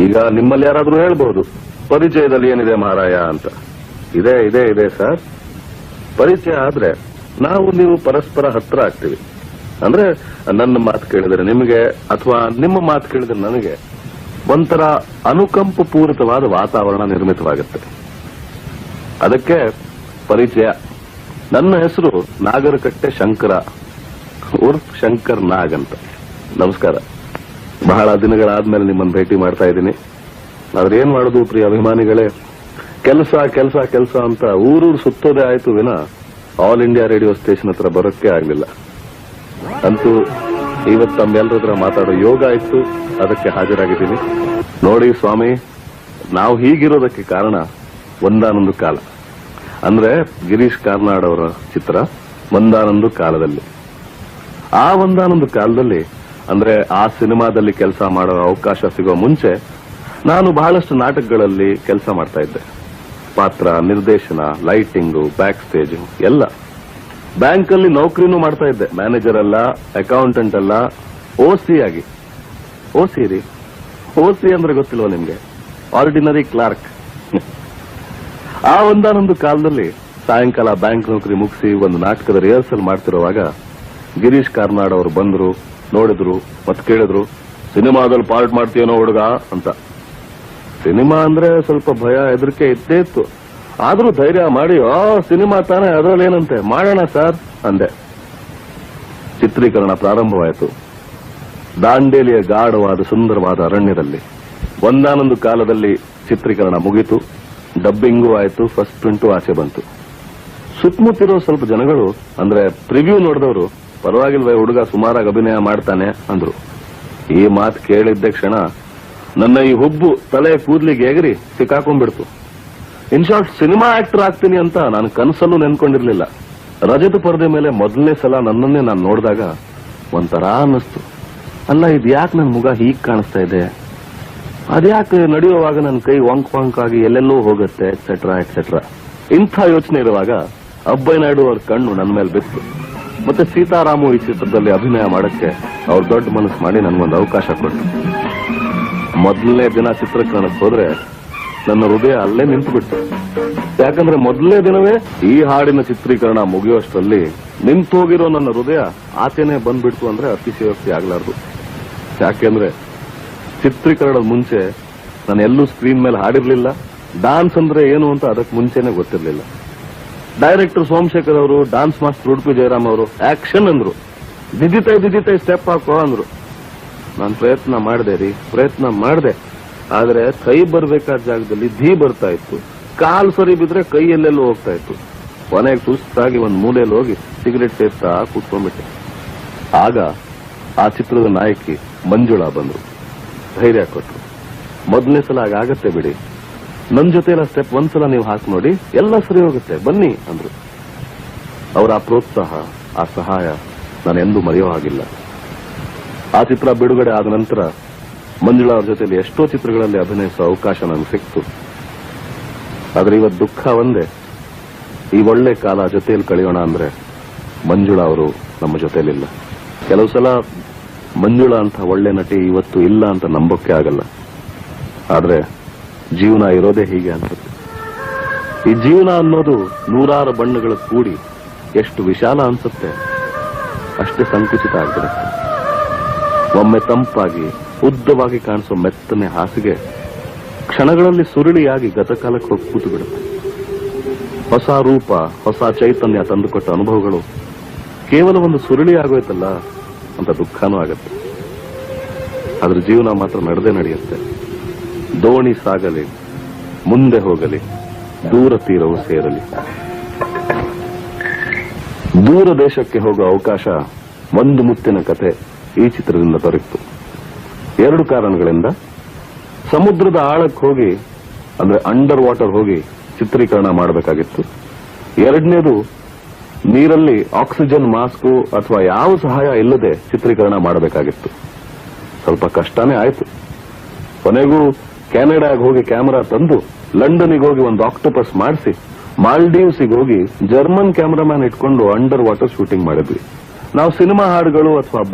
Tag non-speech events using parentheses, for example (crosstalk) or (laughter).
ಈಗ ನಿಮ್ಮಲ್ಲಿ ಯಾರಾದ್ರೂ ಹೇಳ್ಬಹುದು ಪರಿಚಯದಲ್ಲಿ ಏನಿದೆ ಮಹಾರಾಯ ಅಂತ. ಇದೆ ಇದೆ ಇದೆ, ಸರ್. ಪರಿಚಯ ಆದ್ರೆ ನಾವು ನೀವು ಪರಸ್ಪರ ಹತ್ರ ಆಗ್ತೀವಿ. ಅಂದ್ರೆ ನನ್ನ ಮಾತು ಕೇಳಿದ್ರೆ ನಿಮಗೆ ಅಥವಾ ನಿಮ್ಮ ಮಾತು ಕೇಳಿದ್ರೆ ನನಗೆ ಒಂಥರ ಅನುಕಂಪ ಪೂರಿತವಾದ ವಾತಾವರಣ ನಿರ್ಮಿತವಾಗುತ್ತೆ. ಅದಕ್ಕೆ ಪರಿಚಯ. ನನ್ನ ಹೆಸರು ನಾಗರಕಟ್ಟೆ ಶಂಕರ, ಉರ್ಫ್ ಶಂಕರ್ ನಾಗ್ ಅಂತ. ನಮಸ್ಕಾರ. ಬಹಳ ದಿನಗಳಾದ್ಮೇಲೆ ನಿಮ್ಮನ್ನು ಭೇಟಿ ಮಾಡ್ತಾ ಇದ್ದೀನಿ. ಆದ್ರೆ ಏನ್ ಮಾಡೋದು ಪ್ರಿಯ ಅಭಿಮಾನಿಗಳೇ? ಕೆಲಸ ಕೆಲಸ ಕೆಲಸ ಅಂತ ಊರೂರು ಸುತ್ತೋದೇ ಆಯ್ತು ವಿನ ಆಲ್ ಇಂಡಿಯಾ ರೇಡಿಯೋ ಸ್ಟೇಷನ್ ಹತ್ರ ಬರೋಕ್ಕೆ ಆಗ್ಲಿಲ್ಲ. ಅಂತೂ ಇವತ್ತು ತಮ್ಮೆಲ್ಲರ ಹತ್ರ ಮಾತಾಡೋ ಯೋಗ ಆಯ್ತು ಅದಕ್ಕೆ ಹಾಜರಾಗಿದ್ದೀನಿ. ನೋಡಿ ಸ್ವಾಮಿ, ನಾವು ಹೀಗಿರೋದಕ್ಕೆ ಕಾರಣ ಒಂದಾನೊಂದು ಕಾಲ. ಅಂದ್ರೆ ಗಿರೀಶ್ ಕಾರ್ನಾಡ್ ಅವರ ಚಿತ್ರ ಒಂದಾನೊಂದು ಕಾಲದಲ್ಲಿ. ಆ ಒಂದಾನೊಂದು ಕಾಲದಲ್ಲಿ ಅಂದ್ರೆ ಆ ಸಿನಿಮಾದಲ್ಲಿ ಕೆಲಸ ಮಾಡೋ ಅವಕಾಶ ಸಿಗೋ ಮುಂಚೆ ನಾನು ಬಹಳಷ್ಟು ನಾಟಕಗಳಲ್ಲಿ ಕೆಲಸ ಮಾಡ್ತಾ ಇದ್ದೆ. ಪಾತ್ರ, ನಿರ್ದೇಶನ, ಲೈಟಿಂಗು ಬ್ಯಾಕ್ ಸ್ಟೇಜ್ ಎಲ್ಲ. ಬ್ಯಾಂಕ್ ಅಲ್ಲಿ ನೌಕರಿನೂ ಮಾಡ್ತಾ ಇದ್ದೆ. ಮ್ಯಾನೇಜರ್ ಅಲ್ಲ ಅಕೌಂಟೆಂಟ್ ಅಲ್ಲ ಓಸಿ ಆಗಿ. ಓ ಸಿ ರೀ. ಓ ಸಿ ಅಂದ್ರೆ ಗೊತ್ತಿಲ್ವಾ ನಿಮ್ಗೆ? ಆರ್ಡಿನರಿ ಕ್ಲಾರ್ಕ್ (laughs) ಆ ಒಂದಾನೊಂದು ಕಾಲದಲ್ಲಿ ಸಾಯಂಕಾಲ ಬ್ಯಾಂಕ್ ನೌಕರಿ ಮುಗಿಸಿ ಒಂದು ನಾಟಕದ ರಿಹರ್ಸಲ್ ಮಾಡ್ತಿರುವಾಗ ಗಿರೀಶ್ ಕಾರ್ನಾಡ್ ಅವರು ಬಂದ್ರು, ನೋಡಿದ್ರು ಮತ್ತೆ ಕೇಳಿದ್ರು, ಸಿನಿಮಾದಲ್ಲಿ ಪಾರ್ಟ್ ಮಾಡ್ತೀಯನೋ ಹುಡುಗ? ಅಂತ. ಸಿನಿಮಾ ಅಂದ್ರೆ ಸ್ವಲ್ಪ ಭಯ, ಹೆದರಿಕೆ ಇದ್ದೇ ಇತ್ತು. ಆದ್ರೂ ಧೈರ್ಯ ಮಾಡಿ, ಆ, ಸಿನಿಮಾ ತಾನೇ, ಅದರಲ್ಲಿ ಏನಂತೆ? ಮಾಡೋಣ ಸರ್, ಅಂದೆ. ಚಿತ್ರೀಕರಣ ಪ್ರಾರಂಭವಾಯಿತು. ದಾಂಡೇಲಿಯ ಗಾಢವಾದ, ಸುಂದರವಾದ ಅರಣ್ಯದಲ್ಲಿ, ಒಂದಾನೊಂದು ಕಾಲದಲ್ಲಿ ಚಿತ್ರೀಕರಣ ಮುಗಿತು. ಡಬ್ಬಿಂಗೂ ಆಯಿತು, ಫಸ್ಟ್ ಪ್ರಿಂಟು ಆಚೆ ಬಂತು. ಸುತ್ತಮುತ್ತಿರೋ ಸ್ವಲ್ಪ ಜನಗಳು, ಅಂದ್ರೆ ಪ್ರಿವ್ಯೂ ನೋಡಿದವರು ಪರವಾಗಿಲ್ವೇ ಹುಡುಗ ಸುಮಾರಾಗಿ ಅಭಿನಯ ಮಾಡ್ತಾನೆ ಅಂದ್ರು. ಈ ಮಾತು ಕೇಳಿದ್ದ ಕ್ಷಣ ನನ್ನ ಈ ಹುಬ್ಬು ತಲೆ ಕೂದ್ಲಿಗೆ ಎಗರಿ ಸಿಕ್ಕಾಕೊಂಡ್ಬಿಡ್ತು. ಇನ್ ಶಾರ್ಟ್ ಸಿನಿಮಾ ಆಕ್ಟರ್ ಆಗ್ತೀನಿ ಅಂತ ನಾನು ಕನಸಲ್ಲೂ ನೆನ್ಕೊಂಡಿರ್ಲಿಲ್ಲ. ರಜತ ಪರದೆ ಮೇಲೆ ಮೊದಲನೇ ಸಲ ನನ್ನನ್ನೇ ನಾನು ನೋಡಿದಾಗ ಒಂಥರ ಅನ್ನಿಸ್ತು. ಅಲ್ಲ, ಇದು ಯಾಕೆ ನನ್ನ ಮುಗ ಹೀಗ್ ಕಾಣಿಸ್ತಾ ಇದೆ? ಅದ್ಯಾಕೆ ನಡೆಯುವಾಗ ನನ್ನ ಕೈ ವಾಂಕ್ ವಾಂಕ್ ಆಗಿ ಎಲ್ಲೆಲ್ಲೋ ಹೋಗುತ್ತೆ ಎಕ್ಸೆಟ್ರಾ ಎಕ್ಸೆಟ್ರಾ ಇಂಥ ಯೋಚನೆ ಇರುವಾಗ ಅಬ್ಬಯ್ಯ ನಾಯ್ಡು ಅವ್ರ ಕಣ್ಣು ನನ್ನ ಮೇಲೆ ಬಿತ್ತು. ಮತ್ತೆ ಸೀತಾರಾಮು ಈ ಚಿತ್ರದಲ್ಲಿ ಅಭಿನಯ ಮಾಡಕ್ಕೆ ಅವ್ರು ದೊಡ್ಡ ಮನಸ್ಸು ಮಾಡಿ ನನ್ಗೊಂದು ಅವಕಾಶ ಕೊಟ್ಟರು ಮೊದಲನೇ ದಿನ ಚಿತ್ರಕರಣಕ್ಕೆ ಹೋದ್ರೆ ನನ್ನ ಹೃದಯ ಅಲ್ಲೇ ನಿಂತು ಬಿಟ್ಟು ಯಾಕಂದ್ರೆ ಮೊದಲನೇ ದಿನವೇ ಈ ಹಾಡಿನ ಚಿತ್ರೀಕರಣ ಮುಗಿಯೋಷ್ಟರಲ್ಲಿ ನಿಂತು ಹೋಗಿರೋ ನನ್ನ ಹೃದಯ ಆಚೆನೆ ಬಂದ್ಬಿಡ್ತು ಅಂದ್ರೆ ಅತಿಶಯೋಕ್ತಿ ಆಗ್ಲಾರ್ದು. ಯಾಕೆಂದ್ರೆ ಚಿತ್ರೀಕರಣದ ಮುಂಚೆ ನಾನು ಎಲ್ಲೂ ಸ್ಕ್ರೀನ್ ಮೇಲೆ ಹಾಡಿರ್ಲಿಲ್ಲ. ಡಾನ್ಸ್ ಅಂದ್ರೆ ಏನು ಅಂತ ಅದಕ್ಕೆ ಮುಂಚೆನೆ ಗೊತ್ತಿರ್ಲಿಲ್ಲ. ಡೈರೆಕ್ಟರ್ ಸೋಮಶೇಖರ್ ಅವರು, ಡಾನ್ಸ್ ಮಾಸ್ಟರ್ ಉಡುಪಿ ಜಯರಾಮ್ ಅವರು, ಆಕ್ಷನ್ ಅಂದ್ರು. ದಿದಿತೈ ದಿದಿತೈ ಸ್ಟೆಪ್ ಹಾಕೋ ಅಂದ್ರು. ನಾನು ಪ್ರಯತ್ನ ಮಾಡಿದೆ ರೀ, ಪ್ರಯತ್ನ ಮಾಡಿದೆ. ಆದ್ರೆ ಕೈ ಬರಬೇಕಾದ ಜಾಗದಲ್ಲಿ ಧೀ ಬರ್ತಾ ಇತ್ತು. ಕಾಲ್ ಸರಿ ಬಿದ್ರೆ ಕೈ ಎಲ್ಲೆಲ್ಲೂ ಹೋಗ್ತಾ ಇತ್ತು. ಕೊನೆಗೆ ಸುಸ್ತಾಗಿ ಒಂದು ಮೂಲೆಯಲ್ಲಿ ಹೋಗಿ ಸಿಗರೆಟ್ ಸೇರ್ತಾ ಕೂತ್ಕೊಂಡ್ಬಿಟ್ಟೆ. ಆಗ ಆ ಚಿತ್ರದ ನಾಯಕಿ ಮಂಜುಳಾ ಬಂದ್ರು. ಧೈರ್ಯ ಕೊಟ್ರು. ಮೊದಲನೇ ಸಲ ಆಗತ್ತೆ ಬಿಡಿ. ನನ್ ಜೊತೆ ಸ್ಟೆಪ್ ಒಂದ್ಸಲ ನೀವು ಹಾಕಿ ನೋಡಿ, ಎಲ್ಲ ಸರಿ ಹೋಗುತ್ತೆ. ಬನ್ನಿ ಅಂದ್ರು. ಅವರ ಆ ಪ್ರೋತ್ಸಾಹ, ಆ ಸಹಾಯ ನಾನು ಎಂದೂ ಮರೆಯೋ ಹಾಗಿಲ್ಲ. ಆ ಚಿತ್ರ ಬಿಡುಗಡೆ ಆದ ನಂತರ ಮಂಜುಳಾ ಅವ್ರ ಜೊತೆಲಿ ಎಷ್ಟೋ ಚಿತ್ರಗಳಲ್ಲಿ ಅಭಿನಯಿಸುವ ಅವಕಾಶ ನನಗೆ ಸಿಕ್ತು. ಆದ್ರೆ ಇವತ್ತು ದುಃಖ ಒಂದೇ. ಈ ಒಳ್ಳೆ ಕಾಲ ಜೊತೆಯಲ್ಲಿ ಕಳೆಯೋಣ ಅಂದ್ರೆ ಮಂಜುಳಾ ಅವರು ನಮ್ಮ ಜೊತೆಲಿಲ್ಲ ಕೆಲವು ಸಲ ಮಂಜುಳಾ ಅಂತ ಒಳ್ಳೆ ನಟಿ ಇವತ್ತು ಇಲ್ಲ ಅಂತ ನಂಬೋಕೆ ಆಗಲ್ಲ. ಆದ್ರೆ ಜೀವನ ಇರೋದೇ ಹೀಗೆ ಅನ್ಸುತ್ತೆ. ಈ ಜೀವನ ಅನ್ನೋದು ನೂರಾರು ಬಣ್ಣಗಳ ಕೂಡಿ ಎಷ್ಟು ವಿಶಾಲ ಅನ್ಸುತ್ತೆ, ಅಷ್ಟೇ ಸಂಕುಚಿತ ಆಗಿರುತ್ತೆ ಒಮ್ಮೆ ತಂಪಾಗಿ, ಉದ್ದವಾಗಿ ಕಾಣಿಸೋ ಮೆತ್ತನೆ ಹಾಸಿಗೆ ಕ್ಷಣಗಳಲ್ಲಿ ಸುರುಳಿಯಾಗಿ ಗತಕಾಲಕ್ಕೆ ಹೋಗಿ ಕೂತು ಬಿಡುತ್ತೆ ಹೊಸ ರೂಪ, ಹೊಸ ಚೈತನ್ಯ ತಂದುಕೊಟ್ಟ ಅನುಭವಗಳು ಕೇವಲ ಒಂದು ಸುರುಳಿ ಆಗೋಯ್ತಲ್ಲ ಅಂತ ದುಃಖನೂ ಆಗತ್ತೆ. ಅದ್ರ ಜೀವನ ಮಾತ್ರ ನಡೆದೇ ನಡೆಯುತ್ತೆ. ದೋಣಿ ಸಾಗಲಿ, ಮುಂದೆ ಹೋಗಲಿ, ದೂರ ತೀರವು ಸೇರಲಿ. ದೂರ ದೇಶಕ್ಕೆ ಹೋಗುವ ಅವಕಾಶ ಒಂದು ಮುತ್ತಿನ ಕತೆ ಈ ಚಿತ್ರದಿಂದ ದೊರೆಯಿತು ಎರಡು ಕಾರಣಗಳಿಂದ. ಸಮುದ್ರದ ಆಳಕ್ಕೆ ಹೋಗಿ, ಅಂದ್ರೆ ಅಂಡರ್ ವಾಟರ್ ಹೋಗಿ ಚಿತ್ರೀಕರಣ ಮಾಡಬೇಕಾಗಿತ್ತು. ಎರಡನೇದು, ನೀರಲ್ಲಿ ಆಕ್ಸಿಜನ್ ಮಾಸ್ಕು ಅಥವಾ ಯಾವ ಸಹಾಯ ಇಲ್ಲದೆ ಚಿತ್ರೀಕರಣ ಮಾಡಬೇಕಾಗಿತ್ತು. ಸ್ವಲ್ಪ ಕಷ್ಟನೇ ಆಯಿತು. ಕೊನೆಗೂ ಕೆನಡಾಗ್ ಹೋಗಿ ಕ್ಯಾಮೆರಾ ತಂದು, ಲಂಡನ್ಗೆ ಹೋಗಿ ಒಂದು ಆಕ್ಟೋಪಸ್ ಮಾಡಿಸಿ, ಮಾಲ್ಡೀವ್ಸಿಗೆ ಹೋಗಿ ಜರ್ಮನ್ ಕ್ಯಾಮರಾಮ್ಯಾನ್ ಇಟ್ಕೊಂಡು ಅಂಡರ್ ವಾಟರ್ ಶೂಟಿಂಗ್ ಮಾಡಿದ್ವಿ. ನಾವು ಸಿನಿಮಾ ಹಾಡುಗಳು ಅಥವಾ